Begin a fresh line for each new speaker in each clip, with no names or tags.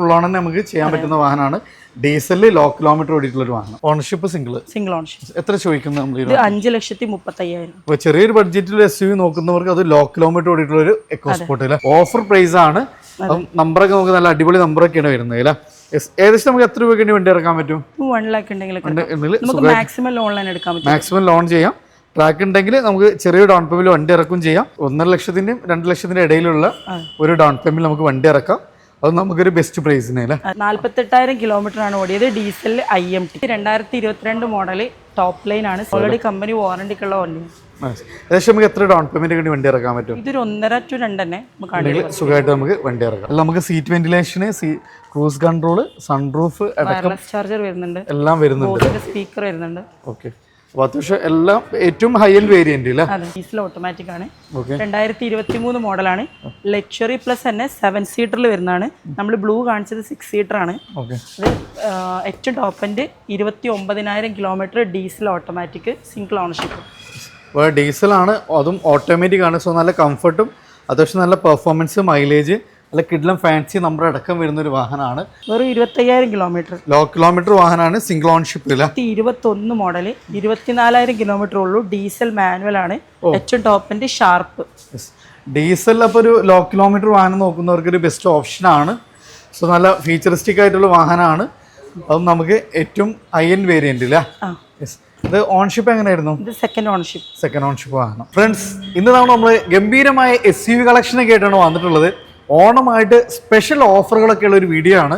Full on നമുക്ക് ചെയ്യാൻ പറ്റുന്ന വാഹനമാണ്. ഡീസലിൽ ലോ കിലോമീറ്റർ ഓടിയിട്ടുള്ള ഒരു വാഹനം. ഓണർഷിപ്പ് സിംഗിൾ
സിംഗിൾ ഓണർഷിപ്പ്
എത്ര ചോദിക്കുന്നത് നമ്മൾ
അഞ്ച് ലക്ഷത്തി മുപ്പത്തയ്യായിരം.
അപ്പോൾ ചെറിയൊരു ബഡ്ജറ്റിൽ എസ് യു നോക്കുന്നവർക്ക് അത് ലോ കിലോമീറ്റർ ഓടിയിട്ടുള്ള ഒരു എക്കോ സ്പോർട്ട് അല്ലേ? ഓഫർ പ്രൈസ് ആണ്. അപ്പം നമ്പറൊക്കെ നമുക്ക് നല്ല അടിപൊളി നമ്പറൊക്കെയാണ് വരുന്നത് അല്ലേ. ഏകദേശം നമുക്ക് എത്ര രൂപയ്ക്ക് വേണ്ടി ഇറക്കാൻ പറ്റും?
വൺ ലാക്ക്
ഉണ്ടെങ്കിൽ
മാക്സിമം ലോൺ എടുക്കാൻ പറ്റും.
മാക്സിമം ലോൺ ചെയ്യാം. ട്രാക്ക് ഉണ്ടെങ്കിൽ നമുക്ക് ചെറിയ ഡൗൺ പേയ്മെന്റ് വണ്ടി ഇറക്കും ചെയ്യാം. ഒന്നര ലക്ഷത്തിന്റെയും രണ്ട് ലക്ഷത്തിന്റെ ഇടയിലുള്ള ഒരു ഡൗൺ പേയ്മെന്റ് നമുക്ക് വണ്ടി ഇറക്കാം. അത് നമുക്കൊരു ബെസ്റ്റ് പ്രൈസിന് അല്ലേ?
നാല്പത്തെട്ടായിരം കിലോമീറ്റർ ആണ് ഓടിയത്. ഡീസൽ ഐ എം ടി രണ്ടായിരത്തി ഇരുപത്തിരണ്ട് മോഡൽ ടോപ്പ് ലൈൻ ആണ് ഓൾറെഡി കമ്പനി വാറണ്ടിക്കുള്ള
വണ്ടി. ഏകദേശം നമുക്ക് എത്ര ഡൗൺ പേയ്മെന്റ് വേണ്ടി വണ്ടി ഇറക്കാൻ പറ്റും?
ഇതൊരു ഒന്നര ടു രണ്ട് തന്നെ നമുക്ക്
സുഖമായിട്ട് നമുക്ക് വണ്ടി ഇറക്കാം. അല്ല നമുക്ക് seat ventilation cruise control sunroof
charger വരുന്നുണ്ട്.
എല്ലാം വരുന്നുണ്ട്
സ്പീക്കർ വരുന്നുണ്ട്.
ഓക്കെ വർഷം എല്ലാം ഏറ്റവും high end variant
diesel automatic ആണ്. രണ്ടായിരത്തി ഇരുപത്തി മൂന്ന് മോഡലാണ്. ലക്ഷറി പ്ലസ് തന്നെ സെവൻ സീറ്ററിൽ വരുന്നതാണ്. നമ്മൾ ബ്ലൂ കാണിച്ചത് സിക്സ് സീറ്റർ ആണ്. ഇത് ഏറ്റവും ടോപ്പ് എൻഡ് ഇരുപത്തി ഒമ്പതിനായിരം kilometre diesel automatic single ownership
diesel ഡീസലാണ് അതും ഓട്ടോമാറ്റിക് ആണ്. സോ നല്ല കംഫർട്ടും അത്യാവശ്യം നല്ല പെർഫോമൻസ് മൈലേജ് നല്ല കിഡ്ലം ഫാൻസി നമ്പർ അടക്കം വരുന്ന ഒരു വാഹനമാണ്.
വെറും ഇരുപത്തയ്യായിരം കിലോമീറ്റർ
ലോ കിലോമീറ്റർ വാഹനമാണ് സിംഗിൾ ഓൺഷിപ്പ്
ഇരുപത്തൊന്ന് മോഡൽ ഇരുപത്തിനാലായിരം കിലോമീറ്റർ ഉള്ളൂ ഡീസൽ മാനുവൽ ആണ്. ഏറ്റവും ടോപ്പിന്റെ ഷാർപ്പ്
ഡീസൽ അപ്പോൾ ഒരു ലോ കിലോമീറ്റർ വാഹനം നോക്കുന്നവർക്ക് ഒരു ബെസ്റ്റ് ഓപ്ഷനാണ് സോ നല്ല ഫീച്ചറിസ്റ്റിക് ആയിട്ടുള്ള വാഹനമാണ്. അത് നമുക്ക് ഏറ്റവും ഹൈ എൻഡ് വേരിയന്റ് ഇല്ല ഇത് ഓൺഷിപ്പ് എങ്ങനെയായിരുന്നു?
സെക്കൻഡ് ഓൺഷിപ്പ്
സെക്കൻഡ് ഓൺഷിപ്പ് വാഹനം. ഫ്രണ്ട്സ് ഇന്ന് നമ്മൾ നമ്മൾ ഗംഭീരമായ എസ് യു വി കളക്ഷനൊക്കെ ആയിട്ടാണ് വന്നിട്ടുള്ളത്. ഓണമായിട്ട് സ്പെഷ്യൽ ഓഫറുകളൊക്കെ ഉള്ള ഒരു വീഡിയോ ആണ്.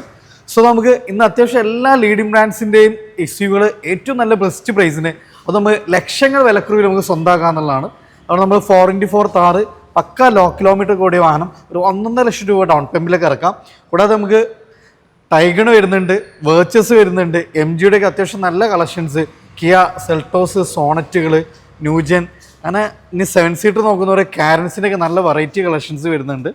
സോ നമുക്ക് ഇന്ന് അത്യാവശ്യം എല്ലാ ലീഡിംഗ് ബ്രാൻഡ്സിന്റെയും എസ് യുകൾ ഏറ്റവും നല്ല ബെസ്റ്റ് പ്രൈസിന് അത് നമുക്ക് ലക്ഷങ്ങൾ വിലക്കുറവിൽ നമുക്ക് സ്വന്തമാക്കുക എന്നുള്ളതാണ്. അതുകൊണ്ട് നമ്മൾ four into four Thar pucca low kilometer കൂടിയ വാഹനം. ഒരു ഒന്നൊന്നര ലക്ഷം രൂപ ഡൗൺ പേയ്മെന്റിലേക്ക് ഇറക്കാം. കൂടാതെ നമുക്ക് ടൈഗർ വരുന്നുണ്ട് വേർച്ചസ് വരുന്നുണ്ട് എം ജിയുടെ ഒക്കെ അത്യാവശ്യം നല്ല കളക്ഷൻസ് കിയ സെൽട്ടോസ് സോണറ്റുകൾ ന്യൂജൻ. അങ്ങനെ ഇനി സെവൻ സീറ്റർ നോക്കുന്നവരെ കാരൻസിന്റെയൊക്കെ നല്ല വെറൈറ്റി കളക്ഷൻസ് വരുന്നുണ്ട്.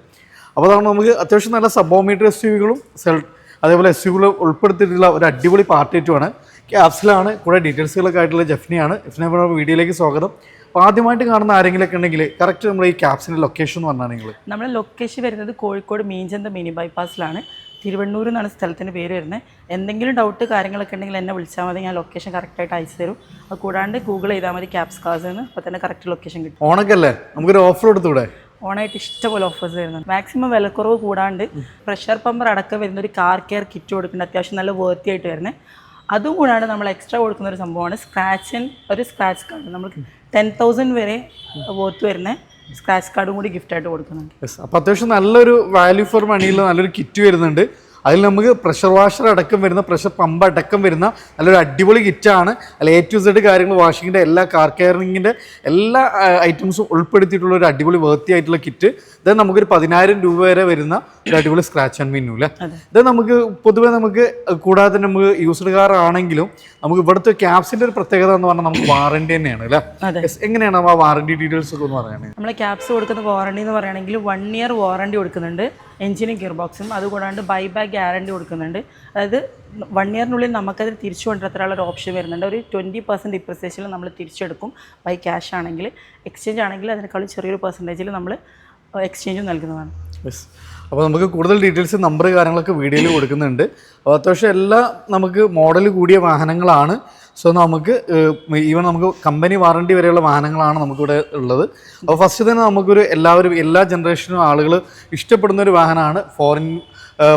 അപ്പോൾ അതാണ് നമുക്ക് അത്യാവശ്യം നല്ല സബോമീറ്റർ എസ് യുവികളും സെൽ അതേപോലെ എസ് യുകൾ ഉൾപ്പെടുത്തിയിട്ടുള്ള ഒരു അടിപൊളി പാർട്ടേറ്റുമാണ് ക്യാപ്സിലാണ് കൂടെ ഡീറ്റെയിൽസുകളൊക്കെ ആയിട്ടുള്ള ജഫ്നിയാണ്. ജഫ്നെ വീഡിയോയിലേക്ക് സ്വാഗതം. അപ്പോൾ ആദ്യമായിട്ട് കാണുന്ന ആരെങ്കിലും ഒക്കെ ഉണ്ടെങ്കിൽ കറക്റ്റ് നമ്മുടെ ഈ ക്യാപ്സിന്റെ ലൊക്കേഷൻ എന്ന് പറഞ്ഞാൽ നിങ്ങൾ.
നമ്മുടെ ലൊക്കേഷൻ വരുന്നത് കോഴിക്കോട് മീഞ്ചന്ത മിനി ബൈപ്പാസിലാണ് തിരുവണ്ണൂർ എന്നാണ് സ്ഥലത്തിന്റെ പേര് വരുന്നത്. എന്തെങ്കിലും ഡൗട്ട് കാര്യങ്ങളൊക്കെ ഉണ്ടെങ്കിൽ എന്നെ വിളിച്ചാൽ മതി. ഞാൻ ലൊക്കേഷൻ കറക്റ്റായിട്ട് അയച്ചു തരും. അത് കൂടാണ്ട് ഗൂഗിൾ ചെയ്താൽ മതി ക്യാപ്സ് കാസ് എന്ന്. അപ്പോൾ തന്നെ കറക്റ്റ് ലൊക്കേഷൻ കിട്ടും.
ഓണക്കല്ലേ? നമുക്കൊരു ഓഫർ കൊടുത്തൂടെ?
ഓണായിട്ട് ഇഷ്ടപോലെ ഓഫേഴ്സ് വരുന്നുണ്ട്. മാക്സിമം വിലക്കുറവ് കൂടാണ്ട് പ്രഷർ പമ്പർ അടക്കം വരുന്ന ഒരു കാർ കെയർ കിറ്റ് കൊടുക്കുന്നുണ്ട്. അത്യാവശ്യം നല്ല വേർത്തി ആയിട്ട് വരുന്നത് അതും കൂടാണ്ട് നമ്മൾ എക്സ്ട്രാ കൊടുക്കുന്ന ഒരു സംഭവമാണ് സ്ക്രാച്ച് ഒരു സ്ക്രാച്ച് കാർഡ് നമ്മൾ ടെൻ തൗസൻഡ് വരെ വേർത്ത് വരുന്ന സ്ക്രാച്ച് കാർഡും കൂടി ഗിഫ്റ്റായിട്ട് കൊടുക്കുന്നുണ്ട്.
അപ്പോൾ അത്യാവശ്യം നല്ലൊരു വാല്യൂ ഫോർ മണിയിൽ നല്ലൊരു കിറ്റ് വരുന്നുണ്ട്. അതിൽ നമുക്ക് പ്രഷർ വാഷർ അടക്കം വരുന്ന പ്രഷർ പമ്പ് അടക്കം വരുന്ന നല്ലൊരു അടിപൊളി കിറ്റാണ് അതിൽ എ ടു സെഡ് കാര്യങ്ങൾ വാഷിങ്ങിന്റെ എല്ലാ കാർ കെയറിങ്ങിന്റെ എല്ലാ ഐറ്റംസും ഉൾപ്പെടുത്തിയിട്ടുള്ള ഒരു അടിപൊളി വേർത്തി ആയിട്ടുള്ള കിറ്റ് ഇത് നമുക്കൊരു പതിനായിരം രൂപ വരെ വരുന്ന ഒരു അടിപൊളി സ്ക്രാച്ച് ആൻഡ് മിന്നു അല്ലേ ഇത് നമുക്ക് പൊതുവേ നമുക്ക് കൂടാതെ തന്നെ നമുക്ക് യൂസ്ഡ് കാർ ആണെങ്കിലും നമുക്ക് ഇവിടുത്തെ ക്യാബ്സിന്റെ ഒരു പ്രത്യേകത എന്ന് പറഞ്ഞാൽ നമുക്ക് വാറണ്ടി തന്നെയാണ് അല്ലേ. എങ്ങനെയാണ് ആ വാറണ്ടി ഡീറ്റെയിൽസ് ഒക്കെ ഒന്ന് പറയുന്നത്
നമ്മൾ ക്യാപ്സ് കൊടുക്കുന്ന വാറണ്ടി എന്ന് പറയുകയാണെങ്കിൽ വൺ ഇയർ വാറണ്ടി കൊടുക്കുന്നുണ്ട്. എഞ്ചിനും ഗിയർ ബോക്സും അതുകൂടാണ്ട് ബൈ ബാക്ക് ഗ്യാരണ്ടി കൊടുക്കുന്നുണ്ട്. അതായത് വൺ ഇയറിനുള്ളിൽ നമുക്കത് തിരിച്ചു കൊണ്ടുവരത്തിലുള്ള ഒരു ഓപ്ഷൻ വരുന്നുണ്ട്. ഒരു ട്വന്റി പെർസെന്റ് ഡിപ്രിസിയേഷനിൽ നമ്മൾ തിരിച്ചെടുക്കും ബൈ ക്യാഷ് ആണെങ്കിൽ. എക്സ്ചേഞ്ച് ആണെങ്കിൽ അതിനേക്കാളും ചെറിയൊരു പെർസെന്റേജിൽ നമ്മൾ എക്സ്ചേഞ്ചും നൽകുന്നതാണ്.
യെസ് അപ്പോൾ നമുക്ക് കൂടുതൽ ഡീറ്റെയിൽസ് നമ്പർ കാര്യങ്ങളൊക്കെ വീഡിയോയിൽ കൊടുക്കുന്നുണ്ട്. അപ്പോൾ അത്യാവശ്യം എല്ലാ നമുക്ക് മോഡൽ കൂടിയ വാഹനങ്ങളാണ്. സോ നമുക്ക് ഈവൻ നമുക്ക് കമ്പനി വാറണ്ടി വരെയുള്ള വാഹനങ്ങളാണ് നമുക്കിവിടെ ഉള്ളത്. അപ്പോൾ ഫസ്റ്റ് തന്നെ നമുക്കൊരു എല്ലാവരും എല്ലാ ജനറേഷനും ആളുകൾ ഇഷ്ടപ്പെടുന്ന ഒരു വാഹനമാണ് ഫോറിൻ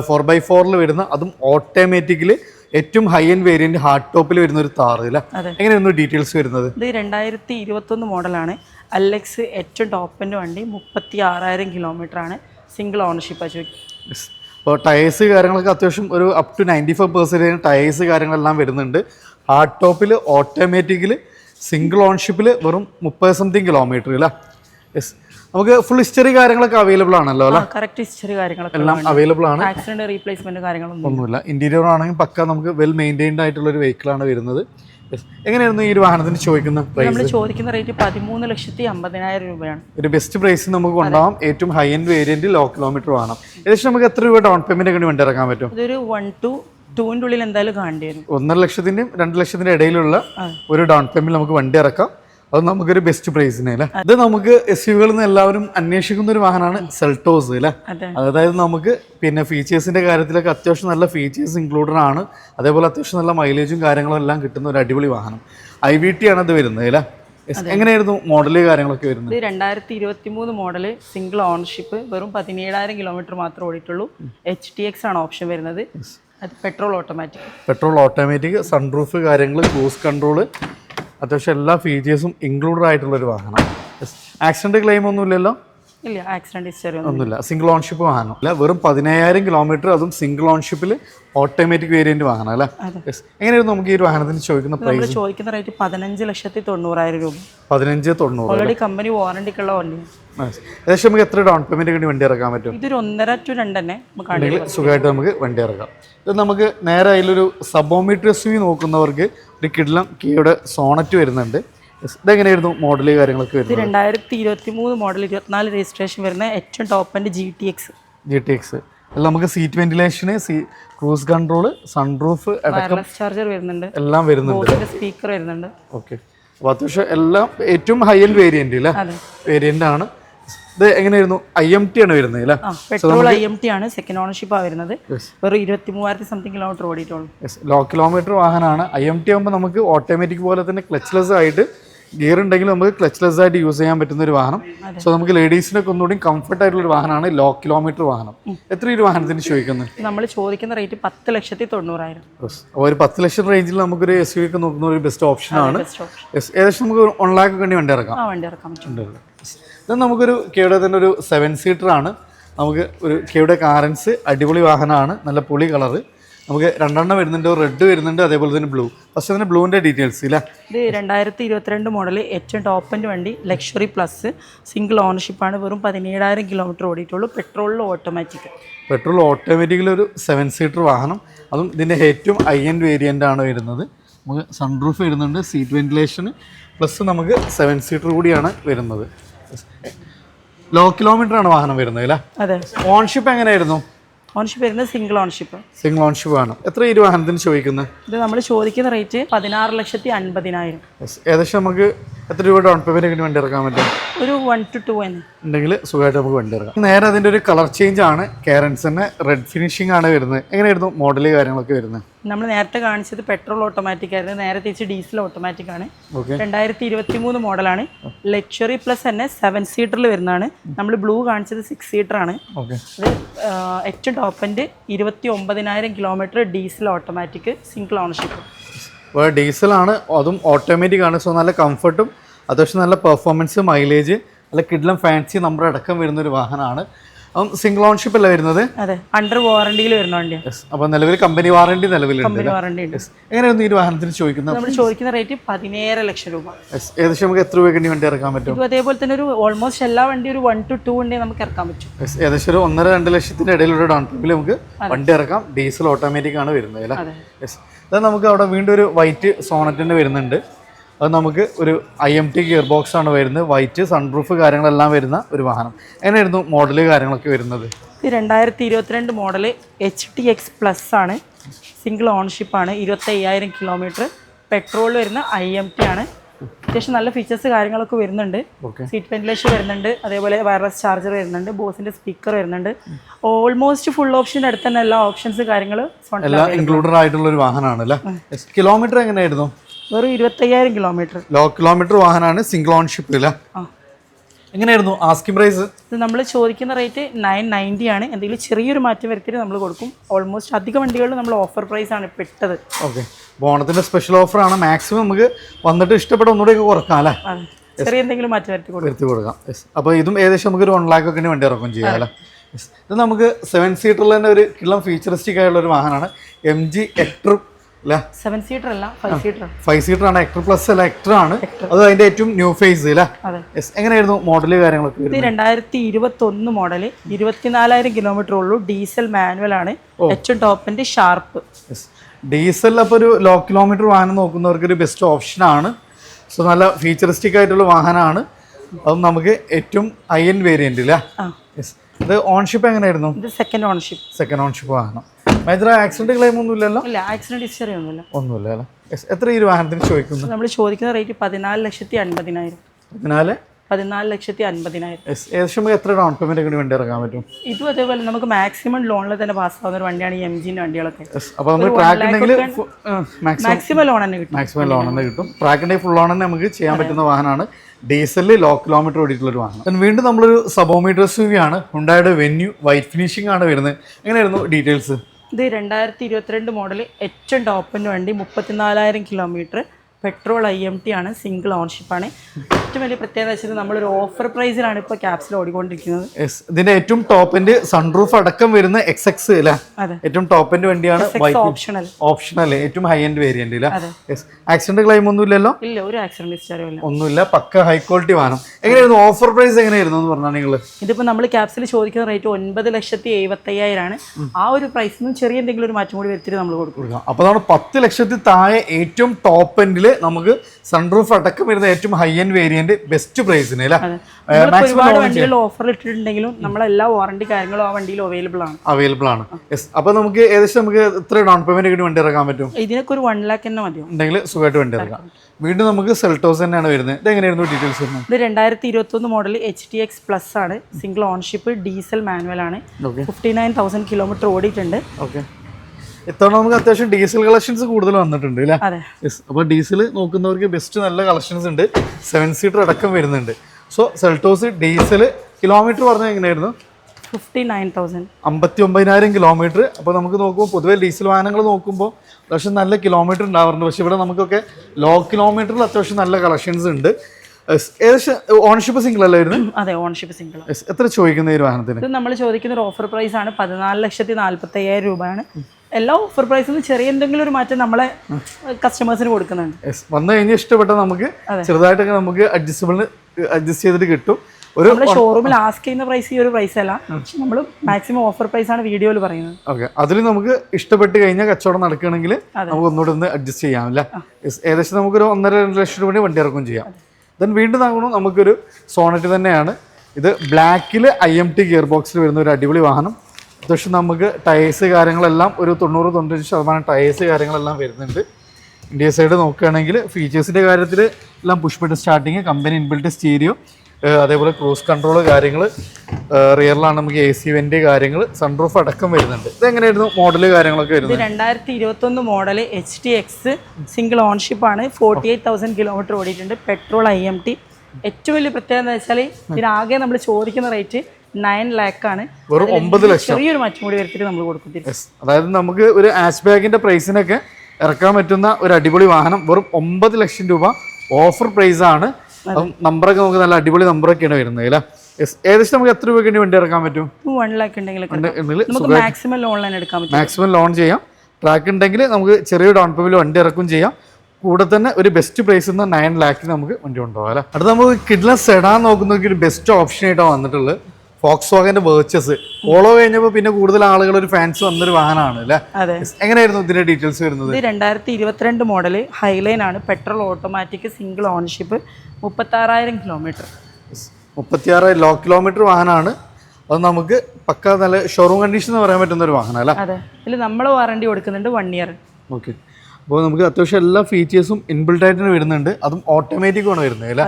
ഫോർ ബൈ ഫോറിൽ വരുന്ന അതും ഓട്ടോമാറ്റിക്കലി ഏറ്റവും ഹൈ എൻഡ് വേരിയന്റ് ഹാർഡ് ടോപ്പിൽ വരുന്ന ഒരു താറ് അല്ലേ. എങ്ങനെയായിരുന്നു ഡീറ്റെയിൽസ് വരുന്നത്?
ഇത് രണ്ടായിരത്തി ഇരുപത്തൊന്ന് മോഡലാണ് അലക്സ് ഏറ്റവും ടോപ്പിന്റെ വണ്ടി മുപ്പത്തി ആറായിരം കിലോമീറ്റർ ആണ് സിംഗിൾ ഓണർഷിപ്പ്
യെസ് അപ്പോൾ ടയേഴ്സ് കാര്യങ്ങളൊക്കെ അത്യാവശ്യം ഒരു up to ninety five percentage tyres കാര്യങ്ങളെല്ലാം വരുന്നുണ്ട്. ഹാർഡ് ടോപ്പിൽ ഓട്ടോമാറ്റിക്കിൽ സിംഗിൾ ഓൺഷിപ്പിൽ വെറും മുപ്പത് സംതിങ് കിലോമീറ്റർ അല്ലേ? യെസ് നമുക്ക് ഫുൾ ഹിസ്റ്ററി കാര്യങ്ങളൊക്കെ അവൈലബിൾ ആണല്ലോ അല്ലേ?
കറക്റ്റ് ഹിസ്റ്ററി കാര്യങ്ങളൊക്കെ
എല്ലാം അവൈലബിൾ ആണ്.
ആക്സിഡന്റ് റീപ്ലേസ്മെന്റ് കാര്യങ്ങളൊന്നും
ഒന്നുമില്ല. ഇന്റീരിയർ ആണെങ്കിൽ പക്ക നമുക്ക് വെൽ മെയിന്റൈൻഡ് ആയിട്ടുള്ള ഒരു വെഹിക്കിളാണ് വരുന്നത്. യെസ് എങ്ങനെയായിരുന്നു ഈ ഒരു വാഹനത്തിന് ചോദിക്കുന്ന പ്രൈസ്
നമ്മൾ ചോദിക്കുന്ന റേറ്റ് പതിമൂന്ന് ലക്ഷത്തി അമ്പതിനായിരം രൂപയാണ്.
ഒരു ബെസ്റ്റ് പ്രൈസ് നമുക്ക് കൊണ്ടുപോകാം. ഏറ്റവും high end variant low kilometre വേണം ഏകദേശം നമുക്ക് എത്ര രൂപ ഡൗൺ പേയ്മെന്റ് ഒക്കെ വേണ്ടി ഇറക്കാൻ പറ്റും
ഇതൊരു വൺ ടു ടൂവിന്റെ ഉള്ളിൽ എന്തായാലും കാണേണ്ടി വരും
ഒന്നര ലക്ഷത്തിന്റെയും രണ്ട് ലക്ഷത്തിന്റെ ഇടയിലുള്ള ഒരു ഡൗൺ പേയ്മെന്റ് നമുക്ക് വണ്ടി ഇറക്കാം. അത് നമുക്കൊരു ബെസ്റ്റ് പ്രൈസിന് അല്ലേ? ഇത് നമുക്ക് എസ് യുകളിൽ നിന്ന് എല്ലാവരും അന്വേഷിക്കുന്ന ഒരു വാഹനമാണ് സെൽട്ടോസ് അല്ലേ അതായത് നമുക്ക് പിന്നെ ഫീച്ചേഴ്സിന്റെ കാര്യത്തിലൊക്കെ അത്യാവശ്യം നല്ല ഫീച്ചേഴ്സ് ഇൻക്ലൂഡഡ് ആണ്. അതേപോലെ അത്യാവശ്യം നല്ല മൈലേജും കാര്യങ്ങളും എല്ലാം കിട്ടുന്ന ഒരു അടിപൊളി വാഹനം. ഐ വി ടി ആണ് ഇത് വരുന്നത് അല്ലേ. എങ്ങനെയായിരുന്നു മോഡൽ കാര്യങ്ങളൊക്കെ വരുന്നത്?
രണ്ടായിരത്തി ഇരുപത്തി മൂന്ന് മോഡൽ സിംഗിൾ ഓണർഷിപ്പ് വെറും പതിനേഴായിരം കിലോമീറ്റർ മാത്രമേ ഓടിയിട്ടുള്ളൂ. എച്ച് ടി എക്സ് ആണ് ഓപ്ഷൻ വരുന്നത്. അത് petrol automatic
petrol automatic sunroof കാര്യങ്ങൾ ക്രൂസ് കൺട്രോൾ അത്യാവശ്യം എല്ലാ ഫീച്ചേഴ്സും ഇൻക്ലൂഡഡ് ആയിട്ടുള്ളൊരു വാഹനം. ആക്സിഡന്റ് ക്ലെയിം ഒന്നുമില്ലല്ലോ?
ഇല്ല ആക്സിഡന്റ് ഹിസ്റ്ററി ഒന്നും
ഒന്നുമില്ല. സിംഗിൾ ഓൺഷിപ്പ് വാഹനം അല്ല വെറും പതിനായിരം കിലോമീറ്റർ അതും സിംഗിൾ ഓൺഷിപ്പിൽ ഓട്ടോമാറ്റിക് വേരിയന്റ് വാഹനം അല്ലേ. എങ്ങനെയായിരുന്നു നമുക്ക് ഈ ഒരു വാഹനത്തിന് ചോദിക്കുന്ന പ്രൈസ്
ചോദിക്കുന്ന റേറ്റ് പതിനഞ്ച് ലക്ഷത്തി തൊണ്ണൂറായിരം രൂപ.
പതിനഞ്ച് തൊണ്ണൂറ്
ഓൾറെഡി കമ്പനി വാറണ്ടിക്കുള്ള വണ്ടി
Nice. ഏകദേശം നമുക്ക് എത്ര ഡൗൺ പേയ്മെന്റ് വേണ്ടി വണ്ടി ഇറക്കാൻ പറ്റും?
ഇതൊരു ഒന്നര ടു രണ്ട് തന്നെ നമുക്ക്
സുഖമായിട്ട് നമുക്ക് വണ്ടി ഇറക്കാം. ഇത് നമുക്ക് നേരെ അതിലൊരു സബോമീറ്റർ എസ് വി നോക്കുന്നവർക്ക് ഒരു കിഡ്ലം കീയുടെ സോണറ്റ് വരുന്നുണ്ട്. ഇതെങ്ങനെയായിരുന്നു മോഡൽ കാര്യങ്ങളൊക്കെ
ഇത്
വരുന്നത്?
രണ്ടായിരത്തി ഇരുപത്തി മൂന്ന് മോഡൽ ഇരുപത്തിനാല് രജിസ്ട്രേഷൻ വരുന്ന ഏറ്റവും top end G T X
G T X അല്ല നമുക്ക് സീറ്റ് വെന്റിലേഷന് സീ ക്രൂസ് കൺട്രോൾ സൺറൂഫ്
ചാർജർ വരുന്നുണ്ട്.
എല്ലാം വരുന്നുണ്ട്.
സ്പീക്കർ വരുന്നുണ്ട്.
ഓക്കെ അപ്പോൾ അത്യാവശ്യം എല്ലാം ഏറ്റവും ഹൈ എൻഡ് വേരിയന്റ് അല്ലേ വേരിയന്റ് ആണ്. ഇത് എങ്ങനെയായിരുന്നു? ഐ എം ടി ആണ് വരുന്നത് അല്ലേ
പെട്രോൾ ഐ എം ടി ആണ് സെക്കൻഡ് ഓണർഷിപ്പ് ആണ് വരുന്നത്. വെറും ഇരുപത്തി മൂവായിരത്തി സംതിങ് കിലോമീറ്റർ ഓടിയിട്ടുള്ളൂ
ലോ കിലോമീറ്റർ വാഹനമാണ്. ഐ എം ടി ആകുമ്പോൾ നമുക്ക് ഓട്ടോമാറ്റിക് പോലെ തന്നെ ക്ലച്ച്ലെസ് ആയിട്ട് ഗിയർ ഉണ്ടെങ്കിൽ നമുക്ക് ക്ലച്ച്ലെസ് ആയിട്ട് യൂസ് ചെയ്യാൻ പറ്റുന്ന ഒരു വാഹനം. സോ നമുക്ക് ലേഡീസിനൊക്കെ ഒന്നുകൂടി കംഫർട്ട് ആയിട്ടുള്ള ഒരു വാഹനമാണ് ലോ കിലോമീറ്റർ വാഹനം. എത്ര ഒരു വാഹനത്തിന് ചോദിക്കുന്നത്
നമ്മൾ ചോദിക്കുന്ന റേറ്റ് പത്ത് ലക്ഷത്തി തൊണ്ണൂറായിരം.
ഒരു പത്ത് ലക്ഷം റേഞ്ചിൽ നമുക്കൊരു എസ് യു ഒക്കെ നോക്കുന്ന ഒരു ബെസ്റ്റ്
ഓപ്ഷൻ
ആണ്. ഏകദേശം നമുക്ക് വൺ ലാക്ക് വേണ്ടി വണ്ടി ഇറക്കാം
വണ്ടി
ഇറക്കാം ഇത് നമുക്കൊരു കെയുടെ തന്നെ ഒരു സെവൻ സീറ്റർ ആണ്. നമുക്ക് ഒരു കേടെ കാറൻസ് അടിപൊളി വാഹനമാണ്. നല്ല പൊളി കളറ് നമുക്ക് രണ്ടെണ്ണം വരുന്നുണ്ട്. റെഡ് വരുന്നുണ്ട് അതേപോലെ തന്നെ ബ്ലൂ ഫസ്റ്റ് തന്നെ ബ്ലൂവിന്റെ ഡീറ്റെയിൽസ് ഇല്ല?
ഇത് രണ്ടായിരത്തി ഇരുപത്തിരണ്ട് മോഡൽ ഏറ്റവും ടോപ്പ് ആൻഡ് വണ്ടി ലക്ഷറി പ്ലസ് സിംഗിൾ ഓണർഷിപ്പാണ് വെറും പതിനേഴായിരം കിലോമീറ്റർ ഓടിയിട്ടുള്ളൂ. പെട്രോളിൽ ഓട്ടോമാറ്റിക്
പെട്രോൾ ഓട്ടോമാറ്റിക്കിൽ ഒരു സെവൻ സീറ്റർ വാഹനം. അതും ഇതിന്റെ ഏറ്റവും ഐ എൻ വേരിയന്റ് ആണ് വരുന്നത്. നമുക്ക് സൺറൂഫ് വരുന്നുണ്ട് സീറ്റ് വെന്റിലേഷൻ പ്ലസ് നമുക്ക് സെവൻ സീറ്റർ കൂടിയാണ് വരുന്നത്. ലോ കിലോമീറ്റർ ആണ് വാഹനം വരുന്നത് അല്ലേ?
അതെ.
ഓൺഷിപ്പ് എങ്ങനെയായിരുന്നു?
ഓണർഷിപ്പ് വരുന്നത് സിംഗിൾ ഓൺഷിപ്പ്
സിംഗിൾ ഓൺഷിപ്പ് ആണ് എത്ര ഈ വാഹനത്തിന് ചോദിക്കുന്നത്
ഇത് നമ്മൾ ചോദിക്കുന്ന റേറ്റ് പതിനാറ് ലക്ഷത്തി അൻപതിനായിരം.
ഏകദേശം നമുക്ക് എത്ര രൂപ ഡൗൺ പേയ്മെന്റ് വണ്ടി ഇറക്കാൻ പറ്റും?
ഒരു വൺ ടു ടു
ഉണ്ടെങ്കിൽ സുഖമായിട്ട് നമുക്ക് വണ്ടി ഇറക്കാം. നേരെ അതിന്റെ ഒരു കളർ ചേഞ്ച് ആണ്. കേരൻസിന് റെഡ് ഫിനിഷിംഗ് ആണ് വരുന്നത്. എങ്ങനെയായിരുന്നു മോഡൽ കാര്യങ്ങളൊക്കെ വരുന്നത്
നമ്മൾ നേരത്തെ കാണിച്ചത് പെട്രോൾ ഓട്ടോമാറ്റിക് ആയിരുന്നു. നേരെ തിരിച്ച് ഡീസൽ ഓട്ടോമാറ്റിക് ആണ്. രണ്ടായിരത്തി ഇരുപത്തി മൂന്ന് മോഡലാണ് ലക്ഷറി പ്ലസ് തന്നെ സെവൻ സീറ്ററിൽ വരുന്നതാണ്. നമ്മൾ ബ്ലൂ കാണിച്ചത് സിക്സ് സീറ്റർ ആണ്. ഇത് ഏറ്റവും ടോപ്പ് ഇരുപത്തി ഒമ്പതിനായിരം kilometre diesel automatic single ownership
diesel ഡീസലാണ് അതും ഓട്ടോമാറ്റിക് ആണ്. സോ നല്ല കംഫർട്ടും അത്യാവശ്യം നല്ല പെർഫോമൻസ് മൈലേജ് നല്ല കിഡ്ലം ഫാൻസി നമ്പർ അടക്കം വരുന്ന ഒരു വാഹനമാണ്. അതും സിംഗിൾ ഓൺഷിപ്പ് അല്ല വരുന്നത്?
അതെ. അണ്ടർ വാറണ്ടിയിൽ വരുന്ന വണ്ടിയാണ്
അപ്പൊ നിലവിൽ കമ്പനി വാറണ്ടി നിലവിലുണ്ട്
കമ്പനി വാറണ്ടി ഉണ്ട്.
എങ്ങനെയായിരുന്നു ഈ ഒരു വാഹനത്തിന് ചോദിക്കുന്നത്?
നമ്മൾ ചോദിക്കുന്ന റേറ്റ് പതിനേഴ് ലക്ഷം രൂപ.
Yes. ഏകദേശം നമുക്ക് എത്ര രൂപയ്ക്ക് വണ്ടി ഇറക്കാൻ പറ്റും?
ഇതും അതേപോലെ തന്നെ ഒരു ഓൾമോസ്റ്റ് എല്ലാ വണ്ടി ഒരു വൺ ടു ടു വണ്ടി നമുക്ക് ഇറക്കാൻ പറ്റും.
Yes, ഏകദേശം ഒരു ഒന്നര രണ്ട് ലക്ഷത്തിന്റെ ഇടയിലുള്ള ഡൗൺ പേയ്മെന്റ് നമുക്ക് വണ്ടി ഇറക്കാം. ഡീസൽ ഓട്ടോമാറ്റിക് ആണ് വരുന്നത് അല്ലേ?
അതെ.
യെസ് അത് നമുക്ക് അവിടെ വീണ്ടും ഒരു വൈറ്റ് സോണറ്റിന്റെ വരുന്നുണ്ട്. അത് നമുക്ക് ഒരു I M T gear box ആണ് വരുന്നത്. വൈറ്റ് സൺറൂഫ് കാര്യങ്ങളെല്ലാം വരുന്ന ഒരു വാഹനം. എങ്ങനെയായിരുന്നു മോഡൽ കാര്യങ്ങളൊക്കെ വരുന്നത്?
ഇത് രണ്ടായിരത്തി ഇരുപത്തിരണ്ട് model H T X plus ആണ്. സിംഗിൾ ഓണർഷിപ്പാണ് ഇരുപത്തി അയ്യായിരം കിലോമീറ്റർ പെട്രോൾ വരുന്ന ഐ എം ടി ആണ്. അത്യാവശ്യം നല്ല ഫീച്ചേഴ്സ് കാര്യങ്ങളൊക്കെ വരുന്നുണ്ട്. സീറ്റ് വെന്റിലേഷൻ വരുന്നുണ്ട്. അതേപോലെ വയർലെസ് ചാർജർ വരുന്നുണ്ട്. ബോസിന്റെ സ്പീക്കർ വരുന്നുണ്ട്. ഓൾമോസ്റ്റ് ഫുൾ ഓപ്ഷന്റെ അടുത്ത് തന്നെ എല്ലാ ഓപ്ഷൻസ് കാര്യങ്ങൾ
ഇൻക്ലൂഡഡ് ആയിട്ടുള്ള ഒരു വാഹനമാണ് കിലോമീറ്റർ എങ്ങനെയായിരുന്നു?
വെറും ഇരുപത്തയ്യായിരം കിലോമീറ്റർ.
ലോ കിലോമീറ്റർ വാഹനമാണ് സിംഗിൾ ഓൺഷിപ്പ്
ഇല്ല
എങ്ങനെയായിരുന്നു ആസ്കിം പ്രൈസ്
ഇത് നമ്മൾ ചോദിക്കുന്ന റേറ്റ് നയൻ നയന്റി ആണ്. എന്തെങ്കിലും ചെറിയൊരു മാറ്റം വരുത്തിയിട്ട് നമ്മൾ കൊടുക്കും. ഓൾമോസ്റ്റ് അധിക വണ്ടികളിൽ നമ്മൾ ഓഫർ പ്രൈസ് ആണ് പെട്ടത്.
ഓക്കെ ബോണത്തിന്റെ സ്പെഷ്യൽ ഓഫറാണ് മാക്സിമം നമുക്ക് വന്നിട്ട് ഇഷ്ടപ്പെട്ട ഒന്നുകൂടെ ഒക്കെ കുറക്കാം അല്ലേ?
ചെറിയ എന്തെങ്കിലും മാറ്റം വരുത്തി കൊടുക്കും.
വരുത്തി കൊടുക്കാം. അപ്പോൾ ഇതും ഏകദേശം നമുക്ക് ഒരു വൺ ലാക്ക് ഒക്കെ വണ്ടി ഇറക്കും ചെയ്യാം അല്ലേ? ഇത് നമുക്ക് സെവൻ സീറ്ററിൽ തന്നെ ഒരു കിളം ഫീച്ചറിസ്റ്റിക് ആയുള്ള ഒരു വാഹനമാണ്. എം ജി അല്ലേ
സെവൻ സീറ്റർ അല്ല ഫൈവ് സീറ്റർ
ഫൈവ് സീറ്റർ ആണ് എക്ടർ പ്ലസ് അല്ല എക്ടർ ആണ്. അത് അതിന്റെ ഏറ്റവും ന്യൂ ഫേസ് അല്ലേ എങ്ങനെയായിരുന്നു മോഡൽ കാര്യങ്ങളൊക്കെ
ഇത് രണ്ടായിരത്തി ഇരുപത്തി ഒന്ന് മോഡൽ ഇരുപത്തിനാലായിരം കിലോമീറ്റർ ഉള്ളൂ ഡീസൽ മാനുവൽ ആണ്. ഏറ്റവും ടോപ്പിന്റെ ഷാർപ്പ്
ഡീസൽ അപ്പോൾ ഒരു ലോ കിലോമീറ്റർ വാഹനം നോക്കുന്നവർക്ക് ഒരു ബെസ്റ്റ് ഓപ്ഷൻ ആണ്. സോ നല്ല ഫീച്ചറിസ്റ്റിക് ആയിട്ടുള്ള വാഹനമാണ്. അതും നമുക്ക് ഏറ്റവും ഹൈ എൻഡ് വേരിയന്റ് അല്ലേ
ആ.
ഇത് ഓൺഷിപ്പ് എങ്ങനെയായിരുന്നു?
ഇത് സെക്കൻഡ് ഓണർഷിപ്പ്
സെക്കൻഡ് ഓൺഷിപ്പ് വാഹനം. മേജർ ആക്സിഡന്റ് ക്ലെയിം ഒന്നും ഇല്ലല്ലോ
ഇല്ല ആക്സിഡന്റ് ഹിസ്റ്ററി ഒന്നുമില്ല.
ഒന്നുമില്ല അല്ലേ. എത്ര ഈ വാഹനത്തിന് ചോദിക്കുന്നു?
നമ്മൾ ചോദിക്കുന്ന റേറ്റ് പതിനാല് ലക്ഷത്തി അൻപതിനായിരം.
അതിനാല്
പതിനാല് ലക്ഷത്തി അൻപതിനായിരം.
ഏകദേശം എത്ര ഡൗൺ പേയ്മെന്റ് ഒക്കെ വണ്ടി ഇറക്കാൻ പറ്റും?
ഇതും അതേപോലെ നമുക്ക് മാക്സിമം ലോണിൽ തന്നെ പാസ്സാവുന്ന ഒരു വണ്ടിയാണ് ഈ എം ന്റെ വണ്ടികളൊക്കെ.
അപ്പോൾ നമുക്ക് ട്രാക്ക് ഉണ്ടെങ്കിൽ മാക്സിമം
ലോൺ തന്നെ കിട്ടും.
മാക്സിമം ലോൺ തന്നെ കിട്ടും. ട്രാക്ക് ഉണ്ടെങ്കിൽ ഫുൾ ലോൺ തന്നെ നമുക്ക് ചെയ്യാൻ പറ്റുന്ന വാഹനമാണ്. ഡീസലിൽ ലോ കിലോമീറ്റർ ഓടിയിട്ടുള്ള ഒരു വാഹനം വീണ്ടും നമ്മളൊരു സബോമീറ്റർ സൂവിയാണ് ഹുണ്ടായുടെ ഉണ്ടായുടെ വെന്യൂ വൈറ്റ് ഫിനിഷിംഗ് ആണ് വരുന്നത്. എങ്ങനെയായിരുന്നു ഡീറ്റെയിൽസ്
ഇത് രണ്ടായിരത്തി ഇരുപത്തിരണ്ട് മോഡൽ ഏറ്റവും ടോപ്പിന് വണ്ടി മുപ്പത്തിനാലായിരം kilometre petrol I M T ആണ് സിംഗിൾ ഓൺഷിപ്പ് ആണ്. ഏറ്റവും വലിയ പ്രത്യേകത വെച്ചാൽ നമ്മളൊരു ഓഫർ പ്രൈസിലാണ് ഇപ്പോൾ ക്യാപ്സിൽ ഓടിക്കൊണ്ടിരിക്കുന്നത്.
ഇതിന്റെ ഏറ്റവും ടോപ്പിന്റെ സൺറൂഫ് അടക്കം വരുന്ന എക്സ് എക്സ് അല്ലേ? ഏറ്റവും ടോപ്പിന്റെ വണ്ടിയാണ്
ഓപ്ഷണൽ
ഓപ്ഷണൽ ഏറ്റവും high end variant accident claim ഒന്നും ഇല്ലല്ലോ?
ഇല്ല ഒരു ആക്സിഡന്റ് ഹിസ്റ്ററിയും
ഒന്നുമില്ല പക്ക ഹൈ ക്വാളിറ്റി വാഹനം. എങ്ങനെയായിരുന്നു? ഓഫർ പ്രൈസ് എങ്ങനെയായിരുന്നു എന്ന് പറഞ്ഞാൽ നിങ്ങൾ
ഇതിപ്പോൾ നമ്മൾ ക്യാപ്സിൽ ചോദിക്കുന്ന റേറ്റ് ഒൻപത് ലക്ഷത്തി എഴുപത്തയ്യായിരമാണ് ആ ഒരു പ്രൈസിൽ നിന്ന് ചെറിയ എന്തെങ്കിലും ഒരു മാറ്റം കൂടി വരുത്തിയിട്ട് നമ്മൾ കൊടുക്കും.
അപ്പൊ അപ്പോൾ നമ്മൾ പത്ത് ലക്ഷത്തി താഴെ ഏറ്റവും ടോപ്പ് എൻഡിൽ നമുക്ക് സൺറൂഫ് അടക്കം വരുന്ന ഏറ്റവും ഹൈ എൻഡ് വേരിയന്റ് ബെസ്റ്റ് പ്രൈസിന്
ഒരുപാട് വണ്ടികളിൽ ഓഫർ ഇട്ടിട്ടുണ്ടെങ്കിലും നമ്മളെല്ലാ വാറണ്ടി കാര്യങ്ങളും ആ വണ്ടിയിൽ അവൈലബിൾ ആണ്.
അവൈലബിൾ ആണ്. അപ്പൊ നമുക്ക് ഏകദേശം നമുക്ക് ഇത്ര ഡൗൺ പേയ്മെന്റ് വണ്ടി ഇറക്കാൻ പറ്റും?
ഇതിനൊക്കെ ഒരു വൺ ലാക്ക് തന്നെ മതി
ഉണ്ടെങ്കിൽ സുഖമായിട്ട് വണ്ടി ഇറക്കാം. വീണ്ടും നമുക്ക് സെൽട്ടോസ് തന്നെയാണ് വരുന്നത്. ഇത് എങ്ങനെയായിരുന്നു ഡീറ്റെയിൽസ്
ഇത് രണ്ടായിരത്തി ഇരുപത്തി ഒന്ന് model H T X plus ആണ് സിംഗിൾ ഓൺഷിപ്പ് ഡീസൽ മാനുവൽ ആണ്. ഫിഫ്റ്റി നയൻ തൗസൻഡ് കിലോമീറ്റർ ഓടിയിട്ടുണ്ട്.
ഓക്കെ ഇത്തവണ നമുക്ക് അത്യാവശ്യം ഡീസൽ കളക്ഷൻസ് കൂടുതൽ വന്നിട്ടുണ്ട് അല്ലേ അപ്പോൾ ഡീസൽ നോക്കുന്നവർക്ക് ബെസ്റ്റ് നല്ല കളക്ഷൻസ് ഉണ്ട്. സെവൻ സീറ്റർ അടക്കം വരുന്നുണ്ട്. സോ സെൽട്ടോസ് ഡീസൽ കിലോമീറ്റർ പറഞ്ഞാൽ എങ്ങനെയായിരുന്നു?
ഫിഫ്റ്റി നയൻ തൗസൻഡ്
അമ്പത്തി ഒമ്പതിനായിരം കിലോമീറ്റർ അപ്പോൾ നമുക്ക് നോക്കുമ്പോൾ പൊതുവെ ഡീസൽ വാഹനങ്ങൾ നോക്കുമ്പോൾ അത്യാവശ്യം നല്ല കിലോമീറ്റർ ഉണ്ടാവാറുണ്ട്. പക്ഷേ ഇവിടെ നമുക്കൊക്കെ ലോ കിലോമീറ്ററിൽ അത്യാവശ്യം നല്ല കളക്ഷൻസ് ഉണ്ട്. ഏകദേശം ഓണർഷിപ്പ് സിംഗിൾ അല്ലായിരുന്നു
അതെ ഓൺഷിപ്പ് സിംഗിൾ
എത്ര ചോദിക്കുന്ന ഈ വാഹനത്തിന്?
നമ്മൾ ചോദിക്കുന്ന ഒരു ഓഫർ പ്രൈസ് ആണ് പതിനാല് ലക്ഷത്തി നാല്പത്തി അയ്യായിരം രൂപയാണ്. എല്ലാ ഓഫർ പ്രൈസിൽ നിന്ന് ചെറിയ എന്തെങ്കിലും ഒരു മാറ്റം നമ്മളെ കസ്റ്റമേഴ്സിന് കൊടുക്കുന്നുണ്ട്.
വന്നു കഴിഞ്ഞാൽ ഇഷ്ടപ്പെട്ട നമുക്ക് ചെറുതായിട്ടൊക്കെ നമുക്ക് അഡ്ജസ്റ്റബിൾ അഡ്ജസ്റ്റ് ചെയ്തിട്ട് കിട്ടും. ഒരു
ഷോറൂമിൽ ആസ്ക് ചെയ്യുന്ന പ്രൈസ് ഈ ഒരു പ്രൈസ് അല്ല. പക്ഷെ നമ്മൾ മാക്സിമം ഓഫർ പ്രൈസ് ആണ് വീഡിയോയിൽ പറയുന്നത്.
ഓക്കെ അതിൽ നമുക്ക് ഇഷ്ടപ്പെട്ട് കഴിഞ്ഞാൽ കച്ചവടം നടക്കുകയാണെങ്കിൽ നമുക്ക് ഒന്നുകൂടെ ഒന്ന് അഡ്ജസ്റ്റ് ചെയ്യാം അല്ലേ? ഏകദേശം നമുക്കൊരു ഒന്നര രണ്ട് ലക്ഷം രൂപ വണ്ടി ഇറക്കും ചെയ്യാം. ദെൻ വീണ്ടും നോക്കണം നമുക്കൊരു സോണറ്റ് തന്നെയാണ്. ഇത് ബ്ലാക്കിൽ ഐ എം ടി ഗിയർ ബോക്സിൽ വരുന്ന ഒരു അടിപൊളി വാഹനം. അത്യാവശ്യം നമുക്ക് ടയേഴ്സ് കാര്യങ്ങളെല്ലാം ഒരു തൊണ്ണൂറ് തൊണ്ണൂറ്റഞ്ച് ശതമാനം ടയേഴ്സ് കാര്യങ്ങളെല്ലാം വരുന്നുണ്ട്. ഇന്ത്യ സൈഡ് നോക്കുകയാണെങ്കിൽ ഫീച്ചേഴ്സിന്റെ കാര്യത്തിൽ എല്ലാം push button starting company inbuilt stereo അതേപോലെ ക്രൂസ് കൺട്രോൾ കാര്യങ്ങൾ റിയറിലാണ് നമുക്ക് എ സി വെന്റ് കാര്യങ്ങൾ സൺറൂഫ് അടക്കം വരുന്നുണ്ട്. ഇതെങ്ങനെയായിരുന്നു മോഡൽ കാര്യങ്ങളൊക്കെ വരുന്നത്?
രണ്ടായിരത്തി ഇരുപത്തൊന്ന് model H T X single ownership ആണ്. ഫോർട്ടി എയ്റ്റ് തൗസൻഡ് കിലോമീറ്റർ ഓടിയിട്ടുണ്ട്. പെട്രോൾ ഐ എം ടി ഏറ്റവും വലിയ പ്രത്യേകത എന്ന് വെച്ചാൽ ഇതിനാകെ നമ്മൾ ചോദിക്കുന്ന റേറ്റ് നയൻ ലാക്ക് ആണ്.
വെറും ഒമ്പത് ലക്ഷം.
ചെറിയൊരു മച്ചുമൂടി കൂടി വരുത്തിയിട്ട് നമ്മൾ കൊടുക്കും
അതായത് നമുക്ക് ഒരു ആഷ് ബാഗിന്റെ പ്രൈസിനൊക്കെ ഇറക്കാൻ പറ്റുന്ന ഒരു അടിപൊളി വാഹനം വെറും ഒമ്പത് ലക്ഷം രൂപ ഓഫർ പ്രൈസ് ആണ്. നമ്പറൊക്കെ നമുക്ക് നല്ല അടിപൊളി നമ്പറൊക്കെയാണ് വരുന്നത് അല്ലേ? ഏകദേശം നമുക്ക് എത്ര രൂപയ്ക്ക് വണ്ടി ഇറക്കാൻ പറ്റും?
വൺ ലാക്ക്
ഉണ്ടെങ്കിൽ
മാക്സിമം ലോൺ എടുക്കാൻ പറ്റും.
മാക്സിമം ലോൺ ചെയ്യാം. ട്രാക്ക് ഉണ്ടെങ്കിൽ നമുക്ക് ചെറിയ ഡൗൺ പേയ്മെന്റ് വണ്ടി ഇറക്കും ചെയ്യാം. കൂടെ തന്നെ ഒരു ബെസ്റ്റ് പ്രൈസ് എന്ന നയൻ ലാക്കിന് നമുക്ക് വണ്ടി കൊണ്ടുപോകാം അല്ലേ? അടുത്ത നമുക്ക് കിഡ്ല സെഡാൻ നോക്കുന്ന ഒരു ബെസ്റ്റ് ഓപ്ഷൻ ആയിട്ടാണ് വന്നിട്ടുള്ളത്. ഫോക്സ് വാഗന്റെ വേർച്ചസ് ഓളോ കഴിഞ്ഞപ്പോൾ പിന്നെ കൂടുതൽ ആളുകൾ ഒരു ഫാൻസ് വന്നൊരു വാഹനമാണ് അല്ലേ? എങ്ങനെയായിരുന്നു ഇതിന്റെ ഡീറ്റെയിൽസ് വരുന്നത്?
രണ്ടായിരത്തി ഇരുപത്തിരണ്ട് മോഡൽ ഹൈലൈൻ ആണ്. പെട്രോൾ ഓട്ടോമാറ്റിക് സിംഗിൾ ഓൺഷിപ്പ് മുപ്പത്താറായിരം കിലോമീറ്റർ
മുപ്പത്തിയാറ് ലോ കിലോമീറ്റർ വാഹനമാണ്. അത് നമുക്ക് പക്ക നല്ല ഷോറൂം കണ്ടീഷൻ എന്ന് പറയാൻ പറ്റുന്ന ഒരു വാഹനം അല്ലേ?
അതെ. ഇതിൽ നമ്മൾ വാറണ്ടി കൊടുക്കുന്നുണ്ട് വൺ ഇയർ
ഓക്കെ അപ്പോൾ നമുക്ക് അത്യാവശ്യം എല്ലാ ഫീച്ചേഴ്സും ഇൻബിൽഡ് ആയിട്ട് വരുന്നുണ്ട്. അതും ഓട്ടോമാറ്റിക് ആണ് വരുന്നത് അല്ലേ?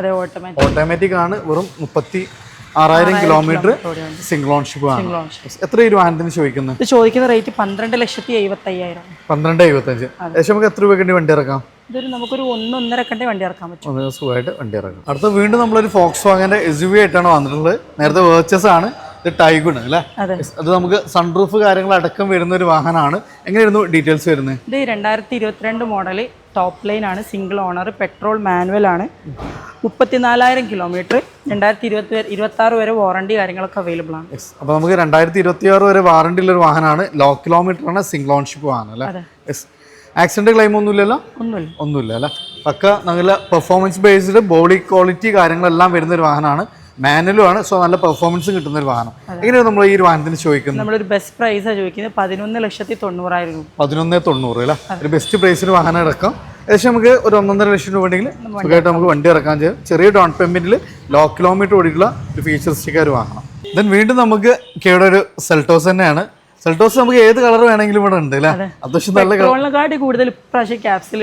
ഓട്ടോമാറ്റിക്
ആണ്. വെറും മുപ്പത്തി ആറായിരം കിലോമീറ്റർ സിംഗിൾ ഓൺഷിപ്പ് ആണ്. എത്ര ഒരു വാഹനത്തിന് ചോദിക്കുന്നത്
ചോദിക്കുന്ന റേറ്റ് പന്ത്രണ്ട് ലക്ഷത്തി എഴുപത്തയ്യായിരം.
പന്ത്രണ്ട് എഴുപത്തഞ്ച്. ഏകദേശം നമുക്ക് എത്ര രൂപയ്ക്ക് വണ്ടി ഇറക്കാം?
ഇതൊരു നമുക്കൊരു ഒന്നൊന്നര കണ്ടേ വണ്ടി ഇറക്കാൻ പറ്റും.
സുഖമായിട്ട് വണ്ടി ഇറക്കാം. അടുത്ത വീണ്ടും നമ്മളൊരു ഫോക്സ് വാങ്ങിന്റെ എസ് യു വി ആയിട്ടാണ് വന്നിട്ടുള്ളത്. നേരത്തെ വേർച്ചസ് ആണ്. ഇത് ടൈഗുൺ അല്ലേ?
അതെ.
നമുക്ക് സൺറൂഫ് കാര്യങ്ങൾ അടക്കം വരുന്ന ഒരു വാഹനമാണ്. എങ്ങനെയായിരുന്നു ഡീറ്റെയിൽസ് വരുന്നത്?
ഇത് രണ്ടായിരത്തി ഇരുപത്തിരണ്ട് മോഡൽ ടോപ്പ് ലൈൻ ആണ് സിംഗിൾ ഓണർ പെട്രോൾ മാനുവൽ ആണ്. മുപ്പത്തിനാലായിരം കിലോമീറ്റർ രണ്ടായിരത്തി ഇരുപത്തി ഇരുപത്തി ആറ് വരെ വാറണ്ടി കാര്യങ്ങളൊക്കെ അവൈലബിൾ ആണ്.
അപ്പോൾ നമുക്ക് രണ്ടായിരത്തി ഇരുപത്തി ആറ് വരെ വാറണ്ടി ഉള്ള ഒരു വാഹനമാണ്. ലോ കിലോമീറ്റർ ആണ് സിംഗിൾ ഓൺഷിപ്പ് വാഹനം അല്ലേ. ആക്സിഡന്റ് ക്ലെയിം ഒന്നുമില്ലല്ലോ?
ഒന്നുമില്ല.
ഒന്നുമില്ല അല്ലേ? പക്ക നല്ല പെർഫോമൻസ് ബേസ്ഡ് ബോഡി ക്വാളിറ്റി കാര്യങ്ങളെല്ലാം വരുന്ന ഒരു വാഹനമാണ്. മാനുവലും ആണ്. സോ നല്ല പെർഫോമൻസ് കിട്ടുന്ന ഒരു വാഹനം. എങ്ങനെയാണ് നമ്മൾ ഈ ഒരു വാഹനത്തിന് ചോദിക്കുന്നത്?
നമ്മളൊരു ബെസ്റ്റ് പ്രൈസാണ് ചോദിക്കുന്നത്. പതിനൊന്ന് ലക്ഷത്തി തൊണ്ണൂറായിരം രൂപ.
പതിനൊന്ന് തൊണ്ണൂറ് അല്ലേ? ഒരു ബെസ്റ്റ് പ്രൈസിന് വാഹനം ഇറക്കാം. ഏകദേശം നമുക്ക് ഒരു ഒന്നൊന്നര ലക്ഷം രൂപ ഉണ്ടെങ്കിൽ സുഖമായിട്ട് നമുക്ക് വണ്ടി ഇറക്കാൻ ചെയ്യാം ചെറിയ ഡൗൺ പേയ്മെന്റിൽ ലോ കിലോമീറ്റർ ഓടിക്കുള്ള ഒരു ഫീച്ചർസ്റ്റിക്കാർ ഒരു വാഹനം ദെൻ വീണ്ടും നമുക്ക് കേടെ ഒരു സെൽട്ടോസ് തന്നെയാണ്. സെൽട്ടോസ് നമുക്ക് ഏത് കളർ വേണമെങ്കിലും ഇവിടെ ഉണ്ട് അല്ലേ? അത്യാവശ്യം നല്ല
കൂടുതൽ ഇപ്രാവശ്യം ക്യാപ്സിൽ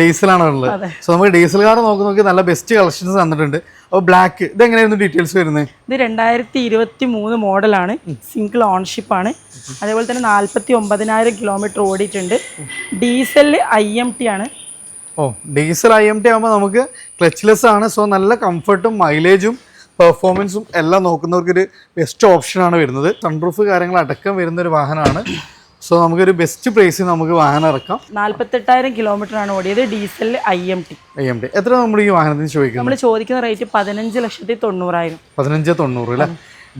ഡീസലാണുള്ളത്
സോ നമുക്ക് ഡീസൽ കാർ നോക്കി നോക്കി നല്ല ബെസ്റ്റ് കളക്ഷൻസ് തന്നിട്ടുണ്ട്. അപ്പോൾ ബ്ലാക്ക് ഇത് എങ്ങനെയായിരുന്നു ഡീറ്റെയിൽസ് വരുന്നത്?
ഇത് രണ്ടായിരത്തി ഇരുപത്തി മൂന്ന് മോഡലാണ് സിംഗിൾ ഓൺഷിപ്പ് ആണ്. അതേപോലെ തന്നെ നാൽപ്പത്തി ഒമ്പതിനായിരം കിലോമീറ്റർ ഓടിയിട്ടുണ്ട്. ഡീസൽ ഐ എം ടി ആണ്.
ഓ ഡീസൽ ഐ എം ടി ആകുമ്പോൾ നമുക്ക് ക്ലച്ച്ലെസ് ആണ്. സോ നല്ല കംഫർട്ടും മൈലേജും പെർഫോമൻസും എല്ലാം നോക്കുന്നവർക്ക് ഒരു ബെസ്റ്റ് ഓപ്ഷനാണ് വരുന്നത്. സൺപ്രൂഫ് കാര്യങ്ങൾ അടക്കം വരുന്ന ഒരു വാഹനമാണ്. സോ നമുക്കൊരു ബെസ്റ്റ് പ്രൈസിൽ നമുക്ക് വാഹനം ഇറക്കാം.
നാല്പത്തെട്ടായിരം കിലോമീറ്റർ ആണ് ഓടിയത് diesel I M T
I M T എത്ര നമ്മൾ ഈ വാഹനത്തിന് ചോദിക്കുന്നത്?
നമ്മൾ ചോദിക്കുന്ന റേറ്റ് പതിനഞ്ച് ലക്ഷത്തി തൊണ്ണൂറായിരം.
പതിനഞ്ച് തൊണ്ണൂറ് അല്ലേ?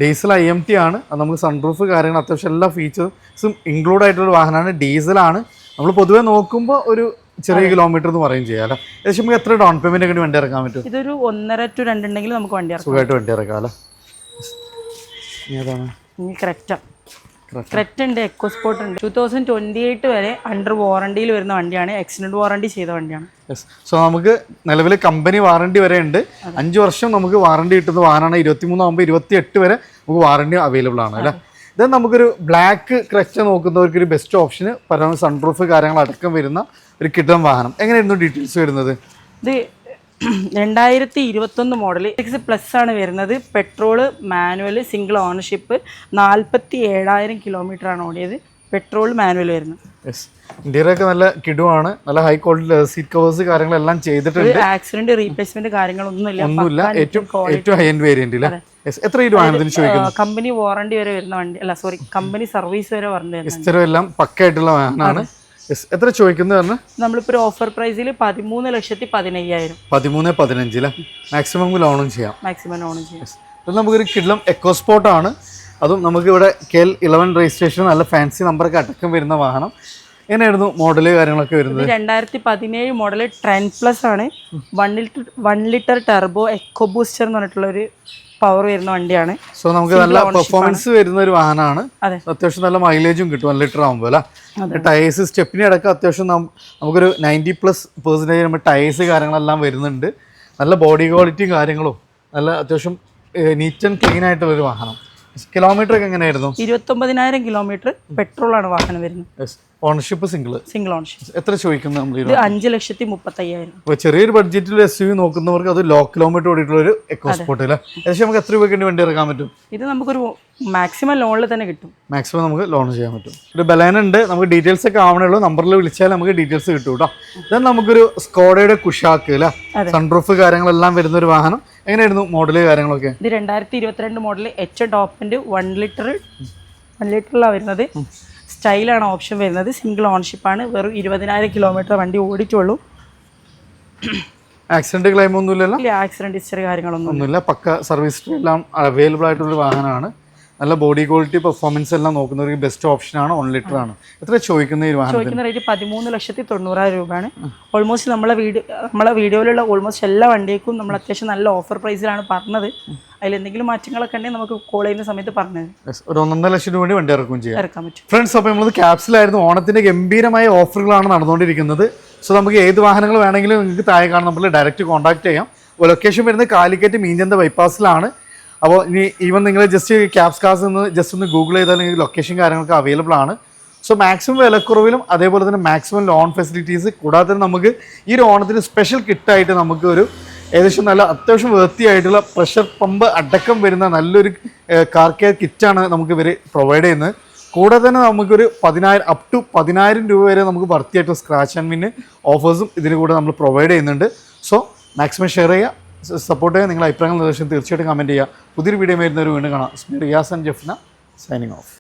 ഡീസൽ ഐ എം ടി ആണ്. അത് നമുക്ക് സൺപ്രൂഫ് കാര്യങ്ങൾ അത്യാവശ്യം എല്ലാ ഫീച്ചേഴ്സും ഇൻക്ലൂഡ് ആയിട്ടുള്ള വാഹനമാണ്. ഡീസലാണ് നമ്മൾ പൊതുവേ നോക്കുമ്പോൾ ഒരു ചെറിയ കിലോമീറ്റർ എന്ന് പറയും ചെയ്യാം അല്ലേ? ഏകദേശം നമുക്ക് എത്ര ഡൗൺ പേയ്മെന്റ് ഒക്കെ വണ്ടി ഇറക്കാൻ പറ്റും?
ഇതൊരു ഒന്നര ടു രണ്ടുണ്ടെങ്കിൽ നമുക്ക് വണ്ടി ഇറക്കാം.
സുഖമായിട്ട് വണ്ടി ഇറക്കാം അല്ലേ? ഏതാണ്?
ക്രെറ്റ ക്രെറ്റ ഉണ്ട് എക്കോ സ്പോർട്ട് ഉണ്ട്. ടൂ തൗസൻഡ് ട്വന്റി എയ്റ്റ് വരെ അണ്ടർ വാറണ്ടിയിൽ വരുന്ന വണ്ടിയാണ്. എക്സിഡന്റ് വാറണ്ടി ചെയ്ത വണ്ടിയാണ്.
സോ നമുക്ക് നിലവിൽ കമ്പനി വാറണ്ടി വരെ ഉണ്ട്. അഞ്ച് വർഷം നമുക്ക് വാറണ്ടി കിട്ടുന്ന വാഹനമാണ്. ഇരുപത്തി മൂന്നാകുമ്പോൾ ഇരുപത്തി എട്ട് വരെ നമുക്ക് വാറണ്ടി അവൈലബിൾ ആണ് അല്ലേ? ഇത് നമുക്കൊരു ബ്ലാക്ക് ക്രച്ച് നോക്കുന്നവർക്ക് ഒരു ബെസ്റ്റ് ഓപ്ഷന് പരമാവധി സൺപ്രൂഫ് കാര്യങ്ങൾ അടക്കം വരുന്ന ഒരു കിട്ടം വാഹനം. എങ്ങനെയായിരുന്നു ഡീറ്റെയിൽസ് വരുന്നത്?
ഇത് രണ്ടായിരത്തി ഇരുപത്തൊന്ന് മോഡൽ സിക്സ് പ്ലസ് ആണ് വരുന്നത്. പെട്രോൾ മാനുവൽ സിംഗിൾ ഓണർഷിപ്പ് നാൽപ്പത്തി ഏഴായിരം കിലോമീറ്റർ ആണ് ഓടിയത്. പെട്രോൾ മാനുവൽ വരുന്നത്.
യെസ് ഇന്ത്യയിലൊക്കെ നല്ല കിടുവാണ് നല്ല ഹൈ ക്വാളിറ്റി സീറ്റ് കവേഴ്സ് കാര്യങ്ങളെല്ലാം ചെയ്തിട്ടുണ്ട്.
ആക്സിഡന്റ് റീപ്ലേസ്മെന്റ് കാര്യങ്ങളൊന്നുമില്ല.
ഒന്നുമില്ല. ഏറ്റവും ഏറ്റവും ഹൈ എൻഡ് വേരിയന്റ് ഇല്ല എത്ര ഒരു
കമ്പനി വാറണ്ടി വരെ വരുന്ന വണ്ടി അല്ല സോറി കമ്പനി സർവീസ് വരെ പറഞ്ഞു
എല്ലാം പക്കായിട്ടുള്ള വാഹനമാണ്. എത്ര ചോദിക്കുന്നത് പറഞ്ഞാൽ
നമ്മളിപ്പോൾ ഒരു ഓഫർ പ്രൈസിൽ പതിമൂന്ന് ലക്ഷത്തി പതിനയ്യായിരം.
പതിമൂന്ന് പതിനഞ്ച് അല്ലേ മാക്സിമം ലോണും ചെയ്യാം.
മാക്സിമം ലോണും ചെയ്യാം.
ഇത് നമുക്കൊരു കിഡ്ലം എക്കോസ്പോർട്ട് ആണ്. അതും നമുക്ക് ഇവിടെ കെൽ എൽ ഇലവൻ രജിസ്ട്രേഷൻ നല്ല ഫാൻസി നമ്പറൊക്കെ അടക്കം വരുന്ന വാഹനം. എങ്ങനെയായിരുന്നു മോഡൽ കാര്യങ്ങളൊക്കെ വരുന്നത്?
രണ്ടായിരത്തി പതിനേഴ് മോഡൽ ട്രെൻ പ്ലസ് ആണ്. One litre one litre turbo eco booster എന്ന് പറഞ്ഞിട്ടുള്ള ഒരു പവർ വരുന്ന വണ്ടിയാണ്.
സോ നമുക്ക് നല്ല പെർഫോമൻസ് വരുന്ന ഒരു വാഹനമാണ്.
അതെ.
അത്യാവശ്യം നല്ല മൈലേജും കിട്ടും വൺ ലിറ്റർ ആകുമ്പോൾ അല്ലേ? ടയേഴ്സ് സ്റ്റെപ്പിന് അടക്കം അത്യാവശ്യം നമുക്കൊരു നയന്റി പ്ലസ് പെർസെന്റേജ് നമ്മൾ ടയേഴ്സ് കാര്യങ്ങളെല്ലാം വരുന്നുണ്ട്. നല്ല ബോഡി ക്വാളിറ്റിയും കാര്യങ്ങളും. നല്ല അത്യാവശ്യം നീറ്റ് ആൻഡ് ക്ലീൻ ആയിട്ടുള്ള ഒരു വാഹനം. കിലോമീറ്റർ ഒക്കെ എങ്ങനെയായിരുന്നു?
ഇരുപത്തൊമ്പതിനായിരം കിലോമീറ്റർ പെട്രോളാണ് വാഹനം വരുന്നത്.
ഓണർഷിപ്പ് സിംഗിൾ
സിംഗിൾ ഓണർഷിപ്പ്
എത്ര ചോദിക്കുന്നത് നമ്മൾ
അഞ്ച് ലക്ഷത്തി മുപ്പത്തയ്യായിരം.
അപ്പോൾ ചെറിയൊരു ബഡ്ജറ്റിൽ എസ് യു നോക്കുന്നവർക്ക് അത് ലോ കിലോമീറ്റർ ഓടിയിട്ടുള്ള ഒരു എക്കോ സ്പോട്ട് അല്ലേ? ഏകദേശം നമുക്ക് എത്ര രൂപയ്ക്ക് വണ്ടി ഇറക്കാൻ പറ്റും?
ഇത് നമുക്കൊരു മാക്സിമം ലോണിൽ തന്നെ കിട്ടും.
മാക്സിമം നമുക്ക് ലോൺ ചെയ്യാൻ പറ്റും. ഒരു ബലൻ ഉണ്ട്. നമുക്ക് ഡീറ്റെയിൽസ് ഒക്കെ ആവണുള്ളൂ നമ്പറിൽ വിളിച്ചാൽ നമുക്ക് ഡീറ്റെയിൽസ് കിട്ടും കേട്ടോ ഇത് നമുക്കൊരു സ്കോഡയുടെ കുഷാക്ക് അല്ലേ? സൺറൂഫ് കാര്യങ്ങളെല്ലാം വരുന്ന ഒരു വാഹനം. എങ്ങനെയായിരുന്നു മോഡൽ കാര്യങ്ങളൊക്കെ?
ഇത് രണ്ടായിരത്തി ഇരുപത്തിരണ്ട് മോഡൽ എച്ച് ടോപ്പിന്റെ വൺ ലിറ്റർ വൺ ലിറ്ററിലാണ് വരുന്നത്. സ്റ്റൈലാണ് ഓപ്ഷൻ വരുന്നത്. സിംഗിൾ ഓൺഷിപ്പാണ് ആണ്. വെറും ഇരുപതിനായിരം കിലോമീറ്റർ വണ്ടി ഓടിച്ചുള്ളൂ
ആക്സിഡന്റ് ക്ലെയിം ഒന്നുമില്ലല്ലോ?
ആക്സിഡന്റ് ഹിസ്റ്ററി കാര്യങ്ങളൊന്നും
ഒന്നുമില്ല. പക്ക സർവീസ് എല്ലാം അവൈലബിൾ ആയിട്ടുള്ള വാഹനമാണ്. നല്ല ബോഡി ക്വാളിറ്റി പെർഫോമൻസ് എല്ലാം നോക്കുന്നവർക്ക് ബെസ്റ്റ് ഓപ്ഷൻ ആണ് വൺ ലിറ്റർ ആണ്. എത്ര ചോദിക്കുന്ന ഈ
റേറ്റ് പതിമൂന്ന് ലക്ഷത്തി തൊണ്ണൂറായിരം രൂപയാണ്. ഓൾമോസ്റ്റ് നമ്മളെ വീഡിയോ നമ്മളെ വീഡിയോയിലുള്ള ഓൾമോസ്റ്റ് എല്ലാ വണ്ടിക്കും നമ്മൾ അത്യാവശ്യം നല്ല ഓഫർ പ്രൈസിലാണ് പറഞ്ഞത്. അതിൽ എന്തെങ്കിലും മാറ്റങ്ങളൊക്കെ ഉണ്ടെങ്കിൽ നമുക്ക് കോൾ ചെയ്യുന്ന സമയത്ത് പറഞ്ഞത്
ഒരു ഒന്നര ലക്ഷം രൂപ വേണ്ടി വണ്ടി ഇറക്കുകയും ചെയ്യാം.
ഇറക്കാൻ പറ്റും.
ഫ്രണ്ട്സ് അപ്പോൾ നമ്മൾ ക്യാപ്സിലായിരുന്നു ഓണത്തിന്റെ ഗംഭീരമായ ഓഫറുകളാണ് നടന്നുകൊണ്ടിരിക്കുന്നത്. സോ നമുക്ക് ഏത് വാഹനങ്ങൾ വേണമെങ്കിലും നിങ്ങൾക്ക് താഴെ കാണുന്ന നമ്മൾ ഡയറക്റ്റ് കോൺടാക്ട് ചെയ്യാം. ലൊക്കേഷൻ വരുന്നത് കാലിക്കറ്റ് മീഞ്ചന്ത ബൈപ്പാസിലാണ് അപ്പോൾ ഇനി ഈവൻ നിങ്ങൾ ജസ്റ്റ് ക്യാബ്സ് കാസ് എന്ന് ജസ്റ്റ് ഒന്ന് ഗൂഗിൾ ചെയ്താൽ നിങ്ങൾക്ക് ലൊക്കേഷൻ കാര്യങ്ങളൊക്കെ അവൈലബിൾ ആണ്. സോ മാക്സിമം വിലക്കുറവിലും അതേപോലെ തന്നെ മാക്സിമം ലോൺ ഫെസിലിറ്റീസ് കൂടാതെ തന്നെ നമുക്ക് ഈ ഒരു ഓണത്തിന് സ്പെഷ്യൽ കിട്ടായിട്ട് നമുക്ക് ഒരു ഏകദേശം നല്ല അത്യാവശ്യം വൃത്തിയായിട്ടുള്ള പ്രഷർ പമ്പ് അടക്കം വരുന്ന നല്ലൊരു കാർ കെയർ കിറ്റാണ് നമുക്ക് ഇവർ പ്രൊവൈഡ് ചെയ്യുന്നത്. കൂടാതെ തന്നെ നമുക്കൊരു പതിനായിരം അപ് ടു പതിനായിരം രൂപ വരെ നമുക്ക് വർത്തിയായിട്ട് സ്ക്രാച്ച് ആൻഡ് വിന് ഓഫേഴ്സും ഇതിന് കൂടെ നമ്മൾ പ്രൊവൈഡ് ചെയ്യുന്നുണ്ട്. സോ മാക്സിമം ഷെയർ ചെയ്യുക. സപ്പോർട്ട് ചെയ്യുക നിങ്ങളുടെ അഭിപ്രായങ്ങൾ നിർദ്ദേശം തീർച്ചയായിട്ടും കമന്റ് ചെയ്യുക. പുതിയൊരു വീഡിയോ വരുന്നവർ വീണ്ടും കാണാം. Riyas and Jafna signing off